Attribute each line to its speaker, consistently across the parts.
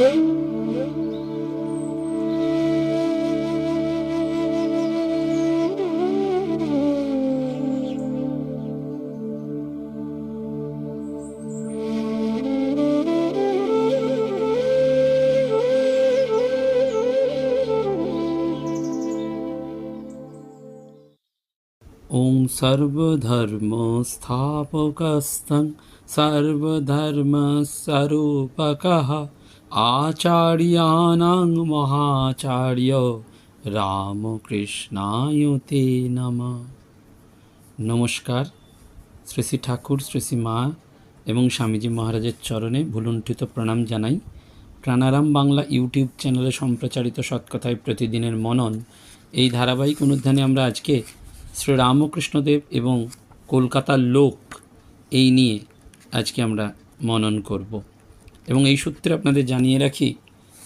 Speaker 1: ॐ सर्वधर्मस्थापकस्तं सर्वधर्मस्वरूपकः। আচার্যানাং মহাচার্য রামকৃষ্ণায়তে নামা নমস্কার শ্রী শ্রী ঠাকুর শ্রী শ্রী মা এবং স্বামীজি মহারাজের চরণে ভুলুণ্ঠিত প্রণাম জানাই। প্রাণারাম বাংলা ইউটিউব চ্যানেলে সম্প্রচারিত সৎকথায় প্রতিদিনের মনন। এই ধারাবাহিক অনুধ্যানে আমরা আজকে শ্রী রামকৃষ্ণদেব এবং কলকাতার লোক এই নিয়ে আজকে আমরা মনন করব। এবং এই সূত্রে আপনাদের জানিয়ে রাখি,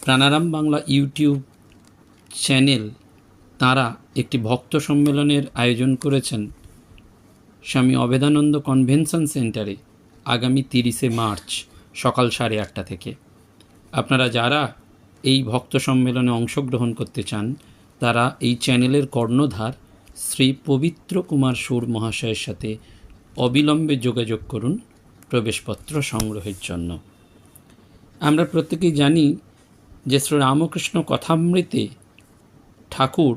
Speaker 1: প্রাণারাম বাংলা ইউটিউব চ্যানেল তারা একটি ভক্ত সম্মেলনের আয়োজন করেছেন স্বামী অবেদানন্দ কনভেনশন সেন্টারে আগামী তিরিশে মার্চ সকাল সাড়ে আটটা থেকে। আপনারা যারা এই ভক্ত সম্মেলনে অংশগ্রহণ করতে চান, তারা এই চ্যানেলের কর্ণধার শ্রী পবিত্র কুমার সুর মহাশয়ের সাথে অবিলম্বে যোগাযোগ করুন প্রবেশপত্র সংগ্রহের জন্য। আমরা প্রত্যেকেই জানি যে শ্রী রামকৃষ্ণ কথামৃতে ঠাকুর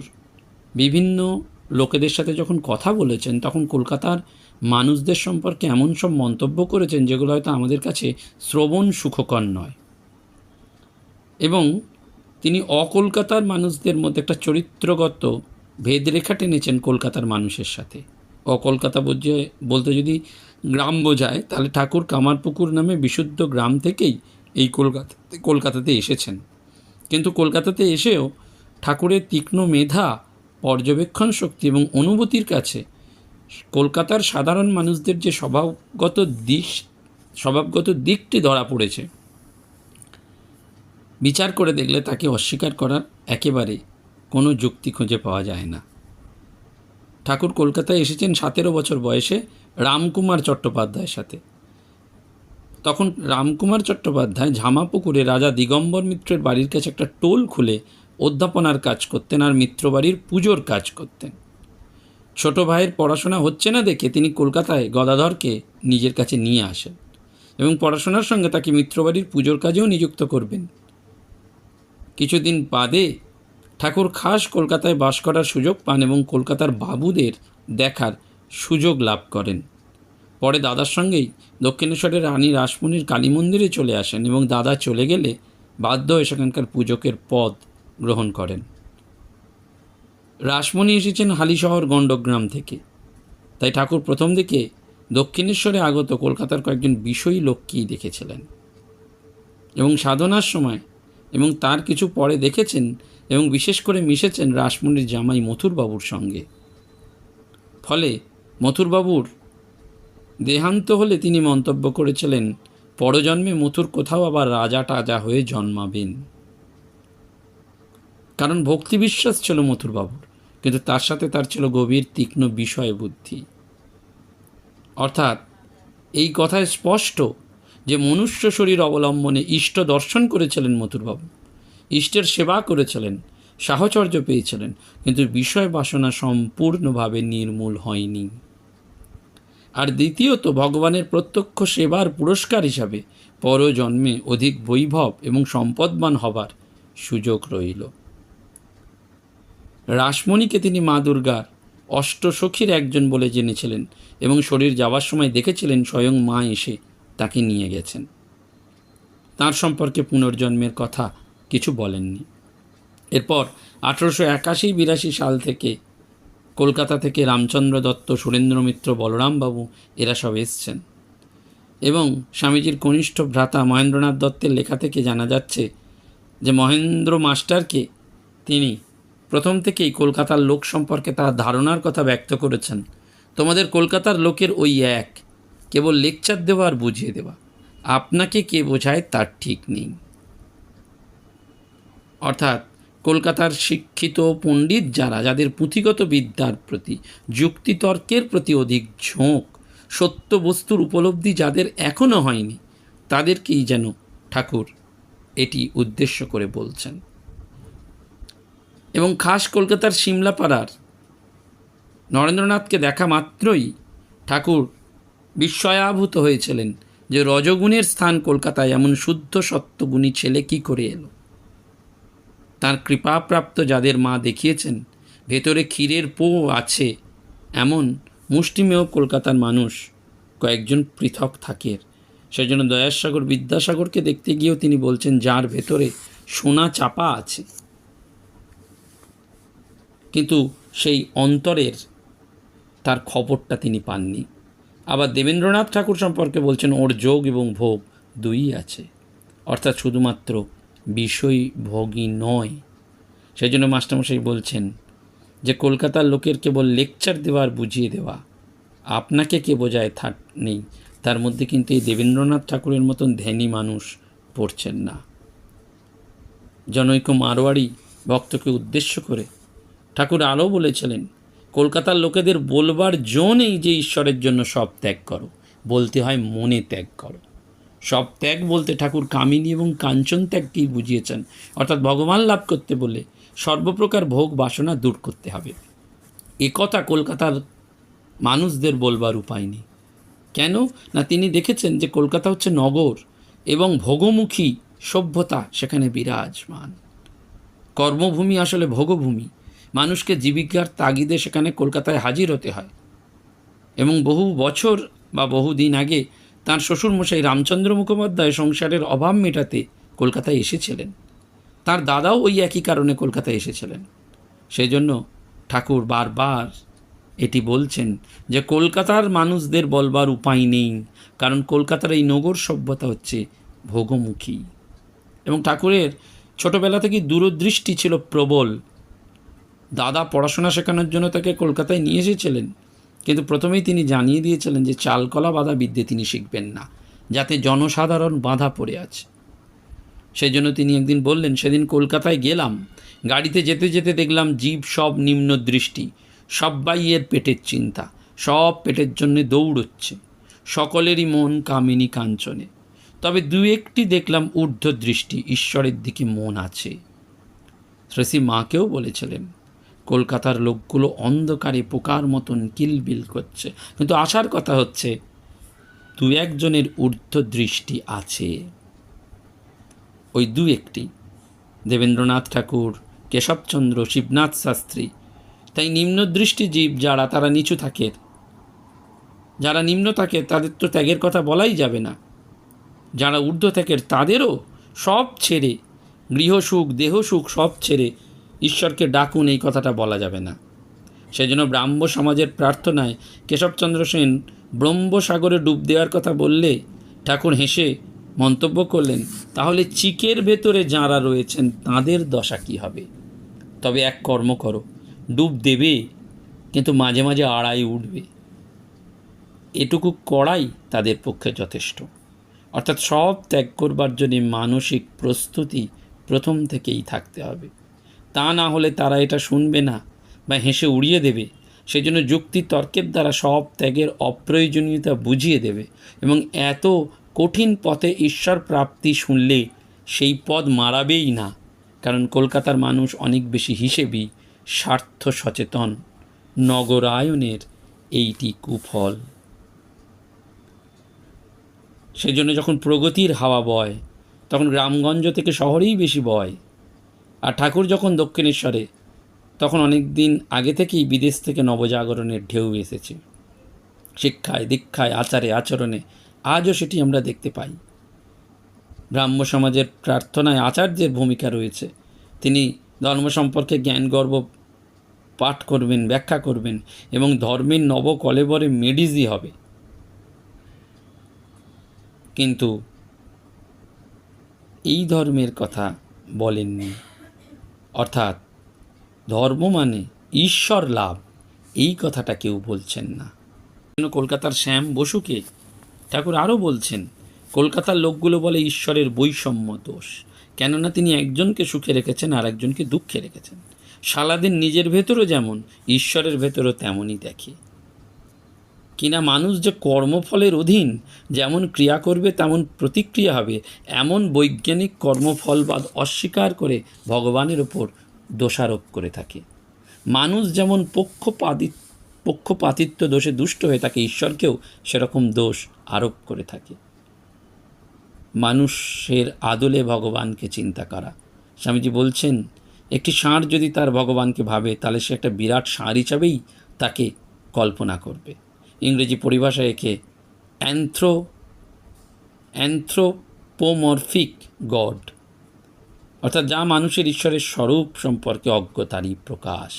Speaker 1: বিভিন্ন লোকেদের সাথে যখন কথা বলেছেন, তখন কলকাতার মানুষদের সম্পর্কে এমন সব মন্তব্য করেছেন যেগুলো হয়তো আমাদের কাছে শ্রবণ সুখকর নয়। এবং তিনি অকলকাতার মানুষদের মধ্যে একটা চরিত্রগত ভেদরেখা টেনেছেন কলকাতার মানুষের সাথে। অকলকাতা বলতে যদি গ্রাম বোঝায়, তাহলে ঠাকুর কামারপুকুর নামে বিশুদ্ধ গ্রাম থেকেই এই কলকাতা, কলকাতাতে এসেছেন। কিন্তু কলকাতাতে এসেও ঠাকুরের তীক্ষ্ণ মেধা, পর্যবেক্ষণ শক্তি এবং অনুভূতির কাছে কলকাতার সাধারণ মানুষদের যে স্বভাবগত দিক স্বভাবগত দিকটি ধরা পড়েছে। বিচার করে দেখলে তাকে অস্বীকার করার একেবারে কোনো যুক্তি খুঁজে পাওয়া যায় না। ঠাকুর কলকাতায় এসেছেন সতেরো বছর বয়সে রামকুমার চট্টোপাধ্যায়ের সাথে। তখন রামকুমার চট্টোপাধ্যায় ঝামাপুকুরে রাজা দিগম্বর মিত্রের বাড়ির কাছে একটা টোল খুলে অধ্যাপনার কাজ করতেন আর মিত্রবাড়ির পুজোর কাজ করতেন। ছোট ভাইয়ের পড়াশোনা হচ্ছে না দেখে তিনি কলকাতায় গদাধরকে নিজের কাছে নিয়ে আসেন এবং পড়াশোনার সঙ্গে তাকে মিত্রবাড়ির পুজোর কাজেও নিযুক্ত করবেন। কিছুদিন বাদে ঠাকুর খাস কলকাতায় বাস করার সুযোগ পান এবং কলকাতার বাবুদের দেখার সুযোগ লাভ করেন। পরে দাদার সঙ্গেই দক্ষিণেশ্বরের রানী রাসমণির কালী মন্দিরে চলে আসেন এবং দাদা চলে গেলে বাধ্য হয়ে সেখানকার পূজকের পদ গ্রহণ করেন। রাসমণি এসেছেন হালিশহর গণ্ডগ্রাম থেকে। তাই ঠাকুর প্রথম দিকে দক্ষিণেশ্বরে আগত কলকাতার কয়েকজন বিষয়ী লোককেই দেখেছিলেন। এবং সাধনার সময় এবং তার কিছু পরে দেখেছেন এবং বিশেষ করে মিশেছেন রাসমণির জামাই মথুরবাবুর সঙ্গে। ফলে মথুরবাবুর দেহান্ত হলে তিনি মন্তব্য করেছিলেন, পরজন্মে মথুর কোথাও আবার রাজা টাজা হয়ে জন্মাবেন। কারণ ভক্তি বিশ্বাস ছিল মথুরবাবুর, কিন্তু তার সাথে তার ছিল গভীর তীক্ষ্ণ বিষয় বুদ্ধি। অর্থাৎ, এই কথায় স্পষ্ট যে মনুষ্য শরীর অবলম্বনে ইষ্ট দর্শন করেছিলেন মথুরবাবু, ইষ্টের সেবা করেছিলেন, সাহচর্য পেয়েছিলেন, কিন্তু বিষয় বাসনা সম্পূর্ণভাবে নির্মূল হয়নি। আর দ্বিতীয়ত ভগবানের প্রত্যক্ষ সেবার পুরস্কার হিসাবে পরজন্মে অধিক বৈভব এবং সম্পদবান হবার সুযোগ রইল। রাসমণিকে তিনি মা দুর্গার অষ্টসখীর একজন বলে জেনেছিলেন এবং শরীর যাওয়ার সময় দেখেছিলেন স্বয়ং মা এসে তাকে নিয়ে গেছেন। তার সম্পর্কে পুনর্জন্মের কথা কিছু বলেননি। এরপর আঠেরোশো একাশি বিরাশি সাল থেকে কলকাতা থেকে রামচন্দ্র দত্ত, সুরেন্দ্র মিত্র বলরামবাবু এরা সব এসছেন। এবং স্বামীজির কনিষ্ঠ ভ্রাতা মহেন্দ্রনাথ দত্তের লেখা থেকে জানা যাচ্ছে যে মহেন্দ্র মাস্টারকে তিনি প্রথম থেকেই কলকাতার লোক সম্পর্কে তার ধারণার কথা ব্যক্ত করেছেন। তোমাদের কলকাতার লোকের ওই এক, কেবল লেকচার দেওয়া আর বুঝিয়ে দেওয়া। আপনাকে কে বোঝায় তার ঠিক নেই। অর্থাৎ কলকাতার শিক্ষিত পণ্ডিত যারা, যাদের পুঁথিগত বিদ্যার প্রতি যুক্তিতর্কের প্রতি অধিক ঝোঁক, সত্য বস্তুর উপলব্ধি যাদের এখনও হয়নি, তাদেরকেই যেন ঠাকুর এটি উদ্দেশ্য করে বলছেন। এবং খাস কলকাতার সিমলাপাড়ার নরেন্দ্রনাথকে দেখা মাত্রই ঠাকুর বিস্ময়াভূত হয়েছিলেন যে রজগুণের স্থান কলকাতায়, এমন শুদ্ধ সত্যগুণী ছেলে কি করে এলো? তার কৃপাপ্রাপ্ত যাদের মা দেখিয়েছেন, ভেতরে ক্ষীরের পো আছে এমন মুষ্টিমেয় কলকাতার মানুষ কয়েকজন পৃথক থাকে সেজন্য দয়াসাগর বিদ্যাসাগরকে দেখতে গিয়েও তিনি বলছেন, যার ভেতরে সোনা চাপা আছে। কিন্তু সেই অন্তরের তার খবরটা তিনি পাননি। আবার দেবেন্দ্রনাথ ঠাকুর সম্পর্কে বলছেন, ওর যোগ এবং ভোগ দুই আছে। অর্থাৎ শুধুমাত্র বিষয় ভোগই নয়। সেই জন্য মাস্টারমশাই বলছেন যে, কলকাতার লোকের কেবল লেকচার দেওয়ার বুঝিয়ে দেওয়া, আপনাকে কে বোঝায় থাক নেই। তার মধ্যে কিন্তু এই দেবেন্দ্রনাথ ঠাকুরের মতন ধ্যানী মানুষ পড়ছেন না। জনৈক মারোয়াড়ি ভক্তকে উদ্দেশ্য করে ঠাকুর আরও বলেছিলেন, কলকাতার লোকেদের বলবার জো নেই যে ঈশ্বরের জন্য সব ত্যাগ করো, বলতে হয় মনে ত্যাগ করো। সব ত্যাগ বলতে ঠাকুর কামিনী এবং কাঞ্চন ত্যাগকেই বুঝিয়েছেন। অর্থাৎ ভগবান লাভ করতে বলে সর্বপ্রকার ভোগ বাসনা দূর করতে হবে। একথা কলকাতার মানুষদের বলবার উপায় নেই। কেন? না, তিনি দেখেছেন যে কলকাতা হচ্ছে নগর এবং ভোগমুখী সভ্যতা সেখানে বিরাজমান। কর্মভূমি আসলে ভোগভূমি। মানুষকে জীবিকার তাগিদে সেখানে কলকাতায় হাজির হতে হয়। এবং বহু বছর বা বহু দিন আগে তাঁর শ্বশুরমশাই রামচন্দ্র মুখোপাধ্যায় সংসারের অভাব মেটাতে কলকাতায় এসেছিলেন। তার দাদাও ওই একই কারণে কলকাতায় এসেছিলেন। সেই জন্য ঠাকুর বারবার এটি বলছেন যে, কলকাতার মানুষদের বলবার উপায় নেই, কারণ কলকাতার এই নগর সভ্যতা হচ্ছে ভোগমুখী। এবং ঠাকুরের ছোটবেলা থেকে দূরদৃষ্টি ছিল প্রবল। দাদা পড়াশোনা শেখানোর জন্য তাকে কলকাতায় নিয়ে এসেছিলেন। কিন্তু প্রথমেই তিনি জানিয়ে দিয়েছিলেন যে চালকলা বাধা বিদ্যে তিনি শিখবেন না, যাতে জনসাধারণ বাধা পড়ে আছে। সেই জন্য তিনি একদিন বললেন, সেদিন কলকাতায় গেলাম, গাড়িতে যেতে যেতে দেখলাম জীব সব নিম্ন দৃষ্টি, সব্বাই এর পেটের চিন্তা, সব পেটের জন্যে দৌড়চ্ছে, সকলেরই মন কামিনী কাঞ্চনে। তবে দু একটি দেখলাম ঊর্ধ্ব দৃষ্টি ঈশ্বরের দিকে মন আছে। শ্রেষী মাকেও বলেছিলেন কলকাতার লোকগুলো অন্ধকারে পোকার মতন কিলবিল করছে। কিন্তু আসার কথা হচ্ছে, দু একজনের ঊর্ধ্ব দৃষ্টি আছে। ওই দু একটি, দেবেন্দ্রনাথ ঠাকুর, কেশবচন্দ্র, শিবনাথ শাস্ত্রী, তাই নিম্নদৃষ্টি জীব যারা, তারা নিচু থাকে। যারা নিম্ন থাকে, তাদের তো ত্যাগের কথা বলাই যাবে না। যারা ঊর্ধ্ব থাকে তাদেরও সব ছেড়ে গৃহসুখ দেহসুখ সব ছেড়ে ঈশ্বরকে ডাকুন, এই কথাটা বলা যাবে না। সেই জন্য ব্রাহ্ম সমাজের প্রার্থনায় কেশবচন্দ্র সেন ব্রহ্মসাগরে ডুব দেওয়ার কথা বললে ঠাকুর হেসে মন্তব্য করলেন, তাহলে চিকের ভেতরে যাঁরা রয়েছেন, তাদের দশা কী হবে? তবে এক কর্ম করো, ডুব দেবে, কিন্তু মাঝে মাঝে আড়াই উঠবে। এটুকু করাই তাদের পক্ষে যথেষ্ট। অর্থাৎ সব ত্যাগ করবার জন্য মানসিক প্রস্তুতি প্রথম থেকেই থাকতে হবে। তা না হলে তারা এটা শুনবে না বা হেসে উড়িয়ে দেবে। সেই জন্য যুক্তি তর্কের দ্বারা সব ত্যাগের অপ্রয়োজনীয়তা বুঝিয়ে দেবে এবং এত কঠিন পথে ঈশ্বর প্রাপ্তি শুনলে সেই পদ মারাবেই না। কারণ কলকাতার মানুষ অনেক বেশি হিসেবি, স্বার্থ সচেতন। নগরায়নের এইটি কুফল। সেজন্য যখন প্রগতির হাওয়া বয়, তখন গ্রামগঞ্জ থেকে শহরেই বেশি বয়। আর ঠাকুর যখন দক্ষিণেশ্বরে, তখন অনেক দিন আগে থেকেই বিদেশ থেকে নবজাগরণের ঢেউ এসেছে। শিক্ষায়, দীক্ষায়, আচারে, আচরণে আজও সেটি আমরা দেখতে পাই। ব্রাহ্ম সমাজের প্রার্থনায় আচার্যের ভূমিকা রয়েছে। তিনি ধর্ম সম্পর্কে জ্ঞান, গর্ব পাঠ করবেন, ব্যাখ্যা করবেন এবং ধর্মের নব কলেবরে মেডিজি হবে। কিন্তু এই ধর্মের কথা বলেননি। অর্থাৎ ধর্ম মানে ঈশ্বর লাভ, এই কথাটা কেউ বলছেন না। কলকাতার শ্যাম বসুকে? ঠাকুর আরও বলছেন, কলকাতার লোকগুলো বলে ঈশ্বরের বৈষম্য দোষ। কেননা তিনি একজনকে সুখে রেখেছেন আর একজনকে দুঃখে রেখেছেন। সালাদিন নিজের ভেতরও যেমন, ঈশ্বরের ভেতরও তেমনই দেখে। কিনা মানুষ যে কর্মফলের অধীন, যেমন ক্রিয়া করবে তেমন প্রতিক্রিয়া হবে। এমন বৈজ্ঞানিক কর্মফলবাদ অস্বীকার করে ভগবানের ওপর দোষারোপ করে থাকে। মানুষ যেমন পক্ষপাতি পক্ষপাতিত্ব দোষে দুষ্ট হয়ে থাকে, ঈশ্বরকেও সেরকম দোষ আরোপ করে থাকে। মানুষের আদলে ভগবানকে চিন্তা করা। স্বামীজি বলছেন, একটি ষাঁড় যদি তার ভগবানকে ভাবে, তাহলে সে একটা বিরাট ষাঁড় হিসাবেই তাকে কল্পনা করবে। ইংরেজি পরিভাষায় একে অ্যান্থ্রো, অ্যান্থ্রোপোমরফিক গড। অর্থাৎ যা মানুষের ঈশ্বরের স্বরূপ সম্পর্কে অজ্ঞতারই প্রকাশ।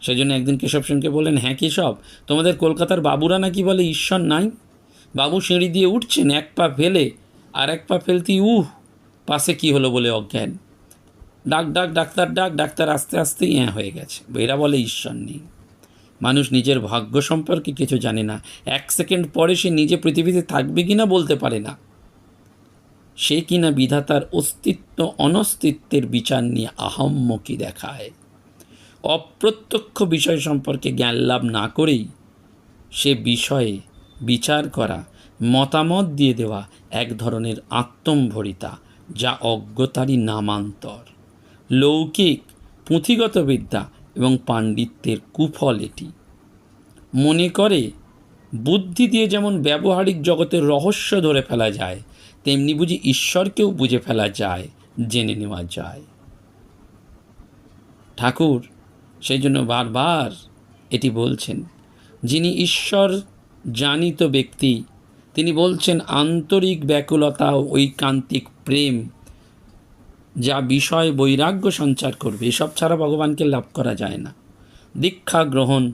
Speaker 1: সেই জন্য একদিন কেশব সেনকে বললেন হ্যাঁ কেশব, তোমাদের কলকাতার বাবুরা নাকি বলে ঈশ্বর নাই? বাবু সিঁড়ি দিয়ে উঠছেন, এক পা ফেলে, আর এক পা ফেলতেই উহ, পাশে কি হলো বলে অজ্ঞান। ডাক ডাক, ডাক্তার ডাক, ডাক্তার আস্তে আস্তে ইয়া হয়ে গেছে, এরা বলে ঈশ্বর নেই। মানুষ নিজের ভাগ্য সম্পর্কে কিছু জানে না। এক সেকেন্ড পরে সে নিজে পৃথিবীতে থাকবে কি না বলতে পারে না। সে কিনা বিধাতার অস্তিত্ব, অনস্তিত্বের বিচার নিয়ে আহম্মকি দেখায়। অপ্রত্যক্ষ বিষয় সম্পর্কে জ্ঞান লাভ না করেই সে বিষয়ে বিচার করা, মতামত দিয়ে দেওয়া এক ধরনের আত্মম্ভরিতা, যা অজ্ঞতারই নামান্তর। লৌকিক পুঁথিগত বিদ্যা এবং পাণ্ডিত্যের কুফল এটি। মনে করে, বুদ্ধি দিয়ে যেমন ব্যবহারিক জগতের রহস্য ধরে ফেলা যায়, তেমনি বুঝি ঈশ্বরকেও বুঝে ফেলা যায়, জেনে নেওয়া যায়। ঠাকুর সেই জন্য বারবার এটি বলছেন, যিনি ঈশ্বর জানিত ব্যক্তি, তিনি বলছেন, আন্তরিক ব্যাকুলতা ও ঐকান্তিক প্রেম যা বিষয় বৈরাগ্য সঞ্চার করবে, এসব ছাড়া ভগবানকে লাভ করা যায় না। দীক্ষা গ্রহণ,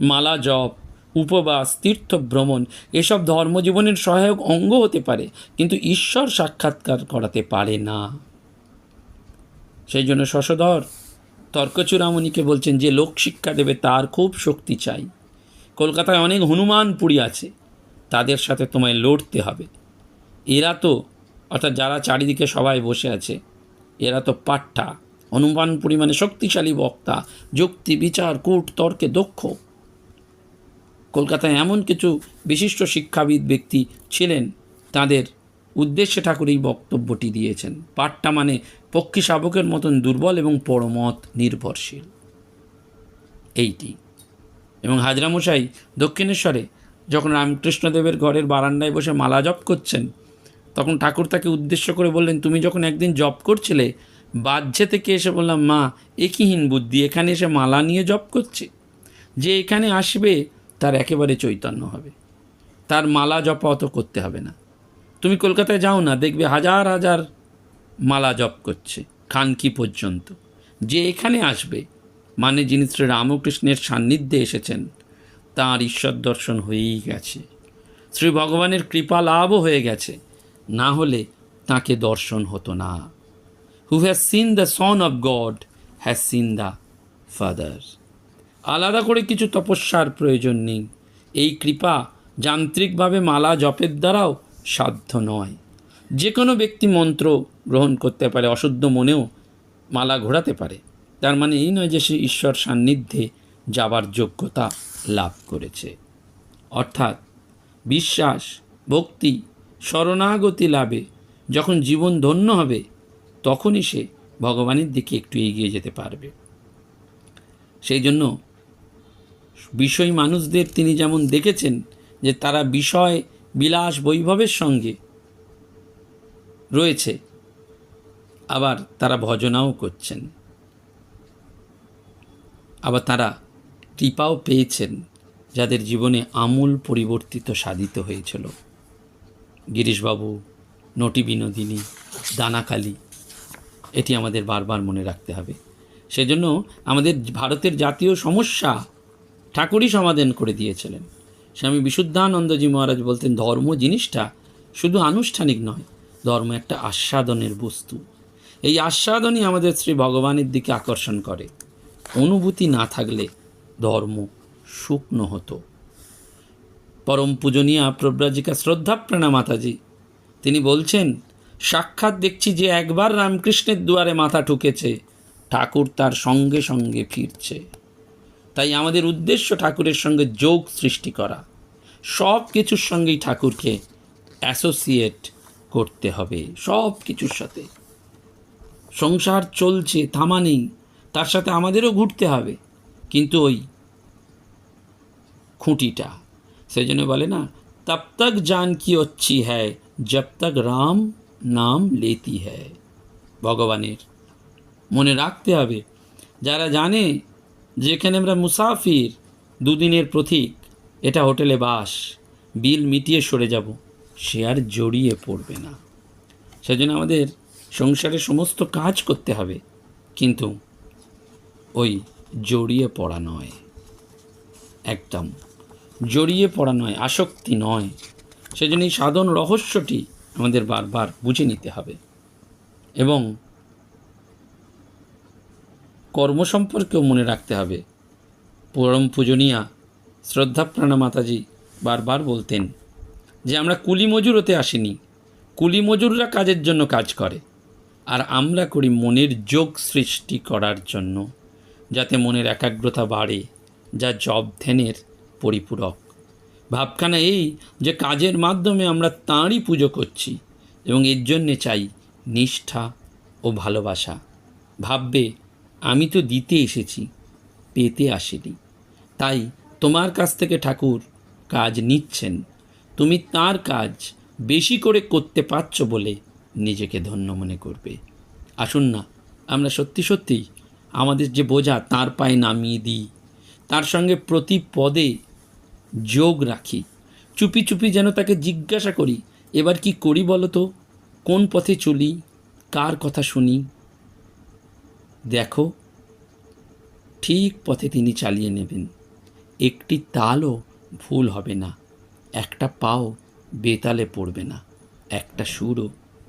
Speaker 1: মালা জপ, উপবাস, তীর্থ ভ্রমণ, এসব ধর্মজীবনের সহায়ক অঙ্গ হতে পারে, কিন্তু ঈশ্বর সাক্ষাৎকার করাতে পারে না। সেই জন্য শশধর তর্কচূড়ামণিকে বলছেন যে, লোক শিক্ষা দেবে, তার খুব শক্তি চাই। কলকাতায় অনেক হনুমান পুরী আছে, তাদের সাথে তোমায় লড়তে হবে। এরা তো, অর্থাৎ যারা চারিদিকে সবাই বসে আছে এরা তো পাঠ্টা অনুমান পরিমাণে শক্তিশালী বক্তা, যুক্তি, বিচার, কূট, তর্কে দক্ষ। কলকাতায় এমন কিছু বিশিষ্ট শিক্ষাবিদ ব্যক্তি ছিলেন, তাদের উদ্দেশ্যে ঠাকুর এই বক্তব্যটি দিয়েছেন। পাঠটা মানে পক্ষী শাবকের মতন দুর্বল এবং পরমত, নির্ভরশীল। এইটি। এবং হাজরামশাই দক্ষিণেশ্বরে যখন রামকৃষ্ণদেবের ঘরের বারান্দায় বসে মালা জপ করছেন তখন ঠাকুর তাকে উদ্দেশ্য করে বললেন, তুমি যখন একদিন জপ করছিলে, বাহ্যে থেকে এসে বললাম, মা একইহীন বুদ্ধি, এখানে এসে মালা নিয়ে জপ করছে। যে এখানে আসবে, তার একেবারে চৈতন্য হবে। তার মালা জপা অত করতে হবে না। তুমি কলকাতায় যাও না, দেখবে হাজার হাজার মালা জপ করছে, খানকি পর্যন্ত। যে এখানে আসবে মানে যিনি শ্রী রামকৃষ্ণের সান্নিধ্যে এসেছেন, তাঁর ঈশ্বর দর্শন হয়েই গেছে। শ্রী ভগবানের কৃপা লাভও হয়ে গেছে। না হলে তাকে দর্শন হতো না। Who has seen the son of God has seen the father আলাদা করে কিছু তপস্যার প্রয়োজন নেই। এই কৃপা যান্ত্রিকভাবে মালা জপের দ্বারাও সাধ্য নয়। যে কোনো ব্যক্তি মন্ত্র গ্রহণ করতে পারে, অশুদ্ধ মনেও মালা ঘোরাতে পারে। তার মানে এই নয় যে সে ঈশ্বর সান্নিধ্যে যাবার যোগ্যতা লাভ করেছে। অর্থাৎ বিশ্বাস, ভক্তি শরণাগতি লাভে, যখন জীবন ধন্য হবে, তখনই সে ভগবানের দিকে একটু এগিয়ে যেতে পারবে। সেই জন্য বিষয় মানুষদের তিনি যেমন দেখেছেন যে তারা বিষয় বিলাস বৈভবের সঙ্গে রয়েছে, আবার তারা ভজনাও করছেন। আবার তারা কৃপাও পেয়েছেন, যাদের জীবনে আমূল পরিবর্তিত সাধিত হয়েছিল। গিরিশবাবু, নটি বিনোদিনী, দানাকালী, এটি আমাদের বারবার মনে রাখতে হবে। সেজন্য আমাদের ভারতের জাতীয় সমস্যা ঠাকুরই সমাধান করে দিয়েছিলেন। স্বামী বিশুদ্ধানন্দজি মহারাজ বলতেন, ধর্ম জিনিসটা শুধু আনুষ্ঠানিক নয়, ধর্ম একটা আস্বাদনের বস্তু। এই আস্বাদনই আমাদের শ্রী ভগবানের দিকে আকর্ষণ করে। অনুভূতি না থাকলে ধর্ম শুকনো হতো। পরম পূজনীয়া প্রব্রাজিকা শ্রদ্ধাপ্রাণা মাতাজি। তিনি বলছেন, সাক্ষাৎ দেখছি যে একবার রামকৃষ্ণের দুয়ারে মাথা ঠুকেছে, ঠাকুর তার সঙ্গে সঙ্গে ফিরছে। তাই আমাদের উদ্দেশ্য ঠাকুরের সঙ্গে যোগ সৃষ্টি করা। সব কিছুর সঙ্গেই ঠাকুরকে অ্যাসোসিয়েট করতে হবে, সব কিছুর সাথে। সংসার চলছে, থামা নেই, তার সাথে আমাদেরও ঘুরতে হবে। কিন্তু ওই খুঁটিটা সেই জন্য বলে না তব তক জান কি অচ্ছি হ্যায় জব তক রাম নাম লেতি হ্যায় ভগবানের মনে রাখতে হবে যারা জানে যে এখানে আমরা মুসাফির দুদিনের প্রতীক এটা হোটেলে বাস বিল মিটিয়ে সরে যাব সে আর জড়িয়ে পড়বে না সেজন্য আমাদের সংসারে সমস্ত কাজ করতে হবে কিন্তু ওই জড়িয়ে পড়া নয় একদম জড়িয়ে পড়া নয়, আসক্তি নয়। সেজন্য এই সাধন রহস্যটি আমাদের বারবার বুঝে নিতে হবে। এবং কর্ম সম্পর্কেও মনে রাখতে হবে। পরম পূজনীয়া শ্রদ্ধাপ্রাণা মাতাজি বারবার বলতেন যে, আমরা কুলি মজুর হতে আসিনি। কুলি মজুররা কাজের জন্য কাজ করে। আর আমরা করি মনের যোগ সৃষ্টি করার জন্য, যাতে মনের একাগ্রতা বাড়ে, যা জব ধ্যানের পরিপূরক। ভাবখানা এই যে কাজের মাধ্যমে আমরা তাঁরই পুজো করছি এবং এর জন্যে চাই নিষ্ঠা ও ভালোবাসা। ভাববে, আমি তো দিতে এসেছি, পেতে আসিনি। তাই তোমার কাছ থেকে ঠাকুর কাজ নিচ্ছেন। তুমি তার কাজ বেশি করে করতে পারছ বলে নিজেকে ধন্য মনে করবে। আসুন না, আমরা সত্যি সত্যি আমাদের যে বোঝা তার পায়ে নামিয়ে দিই। তার সঙ্গে প্রতি পদে যোগ রাখি। চুপি চুপি যেন তাকে জিজ্ঞাসা করি, এবার কি করি বলো তো? কোন পথে চলি? কার কথা শুনি? দেখো, ঠিক পথে তিনি চালিয়ে নেবেন। একটি তালও ভুল হবে না। একটা পাও বেতালে পড়বে না। একটা সুরও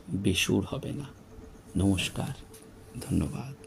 Speaker 1: বেসুর হবে না। নমস্কার। ধন্যবাদ।